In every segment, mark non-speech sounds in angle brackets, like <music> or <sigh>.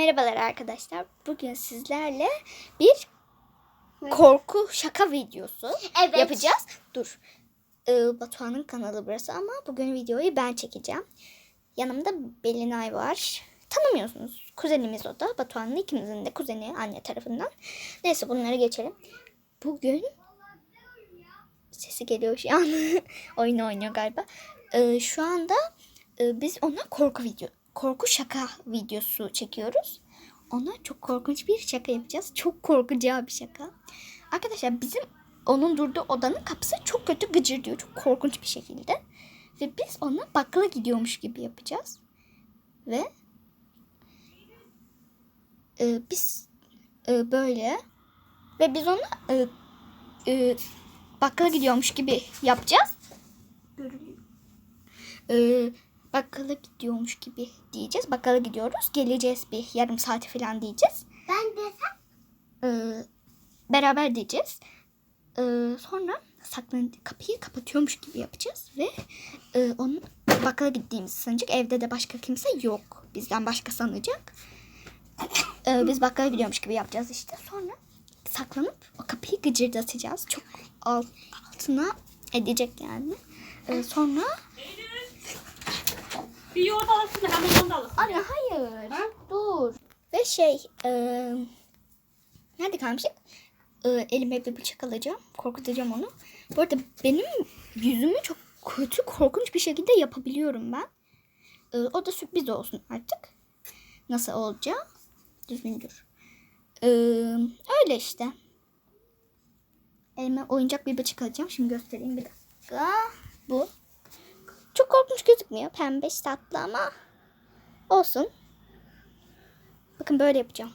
Merhabalar arkadaşlar. Bugün sizlerle bir korku şaka videosu Evet. yapacağız. Dur. Ee, Batuhan'ın kanalı burası ama bugün videoyu ben çekeceğim. Yanımda Belinay var. Tanımıyorsunuz. Kuzenimiz o da. Batuhan'ın ikimizin de kuzeni anne tarafından. Neyse bunları geçelim. Bugün sesi geliyor şu an. <laughs> Oyun oynuyor galiba. Ee, şu anda e, biz ona korku video, korku şaka videosu çekiyoruz. Ona çok korkunç bir şaka yapacağız. Çok korkacağı bir şaka. Arkadaşlar bizim onun durduğu odanın kapısı çok kötü gıcır diyor. Çok korkunç bir şekilde. Ve biz ona bakkala gidiyormuş gibi yapacağız. Ve e, biz e, böyle ve biz ona e, e, bakkala gidiyormuş gibi yapacağız. Ee, bakkala gidiyormuş gibi diyeceğiz. Bakkala gidiyoruz. Geleceğiz bir yarım saat falan diyeceğiz. Ben desem Ee, beraber diyeceğiz. Ee, sonra saklan kapıyı kapatıyormuş gibi yapacağız ve e, onun bakkala gittiğimizi sanacak. Evde de başka kimse yok. Bizden başka sanacak. Ee, biz bakkala gidiyormuş gibi yapacağız işte. Sonra saklanıp o kapıyı gıcırdatacağız. Çok alt, altına edecek yani. Ee, sonra Bir yoğurt alırsın hemen onu da alırsın. Anne hayır. Dur. Ve şey e, nerede kalmıştık? E, elime bir bıçak alacağım. Korkutacağım onu. Bu arada benim yüzümü çok kötü korkunç bir şekilde yapabiliyorum ben. E, o da sürpriz olsun artık. Nasıl olacağı. Düzgün dur. E, öyle işte. Elime oyuncak bir bıçak alacağım. Şimdi göstereyim bir dakika. Bu. Çok korkunç gözükmüyor. Pembe tatlı ama olsun. Bakın böyle yapacağım.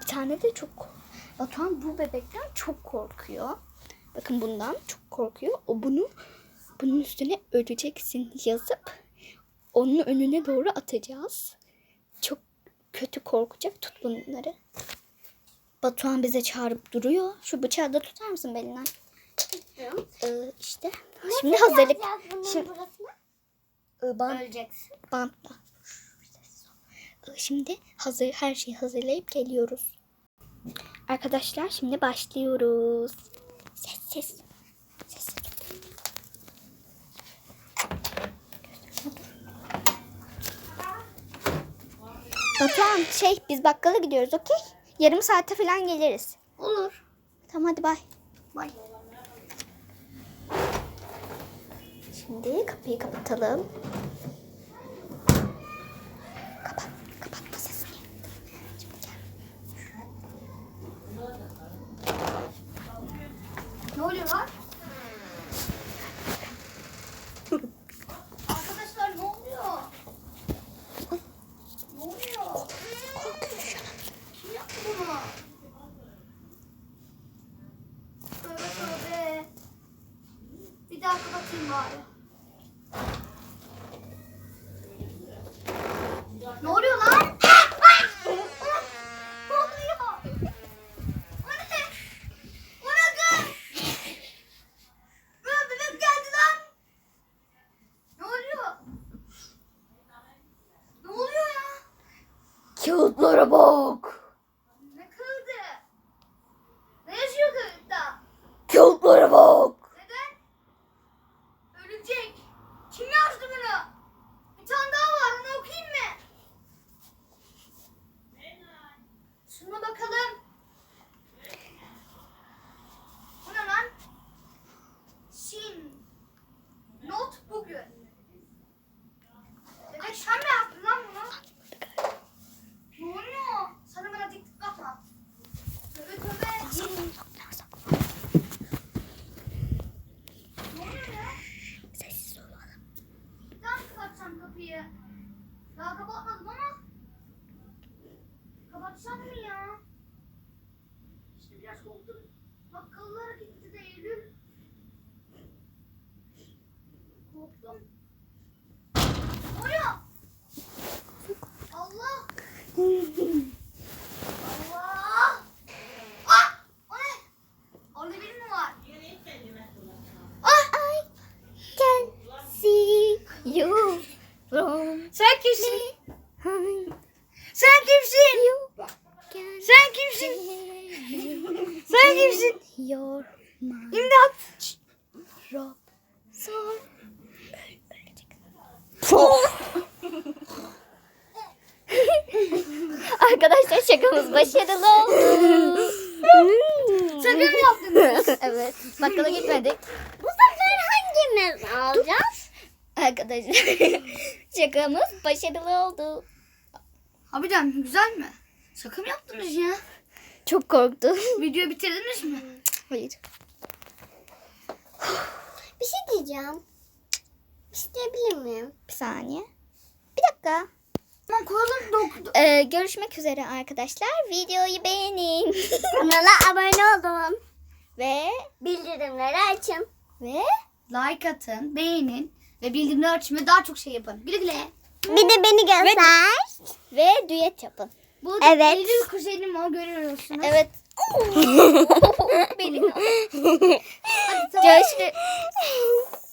Bir tane de çok Batuhan bu bebekten çok korkuyor. Bakın bundan çok korkuyor. O bunu bunun üstüne öleceksin yazıp onun önüne doğru atacağız. Çok kötü korkacak. Tut bunları. Batuhan bize çağırıp duruyor. Şu bıçağı da tutar mısın Belinay? İstiyorum. Ee, işte. Şimdi hazırlık. Şimdi. Ee, bant, Öleceksin. bantla. Ee, Şimdi hazır her şeyi hazırlayıp geliyoruz. Arkadaşlar şimdi başlıyoruz. Ses ses. Ses ses. Batuhan şey biz bakkala gidiyoruz okey? Yarım saate falan geliriz. Olur. Tamam hadi bay. Bay. Şimdi kapıyı kapatalım. Kapat. Kapatma sesini. Ne oluyor lan? Arkadaşlar ne oluyor? Ne oluyor? Korkuyor şu an. Kim yaptı bunu? Tövbe tövbe. Bir daha kapatayım bari. Ne oluyor lan? ne oluyor? O ne? O ne kız? Lan bebek geldi lan. Ne oluyor? Ne oluyor ya? Kağıtlara bak. Ne kıldı? Ne yaşıyor kılıkta? Kağıtlara bak. Neden? Ölecek. Kim yazdı bunu? Bir tane daha var. Onu okuyayım mı? Şuna bakalım. Bu ne lan? Şin. Not bugün. Bebek sen mi yaptın lan bunu? Ne oluyor? Sana bana dik dik bakma. Tövbe tövbe. Ne oluyor ya? Sessiz olalım. Daha mı kapatacağım kapıyı? Daha kapatmadım ama. Your mind. İmdat. Rob. Sor. <laughs> Arkadaşlar şakamız başarılı oldu. Şaka mı yaptın? <laughs> evet. Bakkala gitmedik. Bu sefer hangimiz alacağız? Arkadaşlar <laughs> şakamız başarılı oldu. Harbiden güzel mi? Şaka mı yaptınız ya? Çok korktum. Videoyu bitirdiniz mi? Hayır. <sighs> Bir şey diyeceğim. Bir şey diyebilir miyim? Bir saniye. Bir dakika. Tamam koyalım dokudu. Ee, görüşmek üzere arkadaşlar. Videoyu beğenin. <laughs> Kanala abone olun. ve Bildirimleri açın. ve Like atın, beğenin ve bildirimleri açın ve daha çok şey yapın. Güle güle. Bir de beni göster. ve düet yapın. Bu Evet. Eylül kuzenim o görüyorsunuz. Evet. Benim. Görüşürüz. <laughs>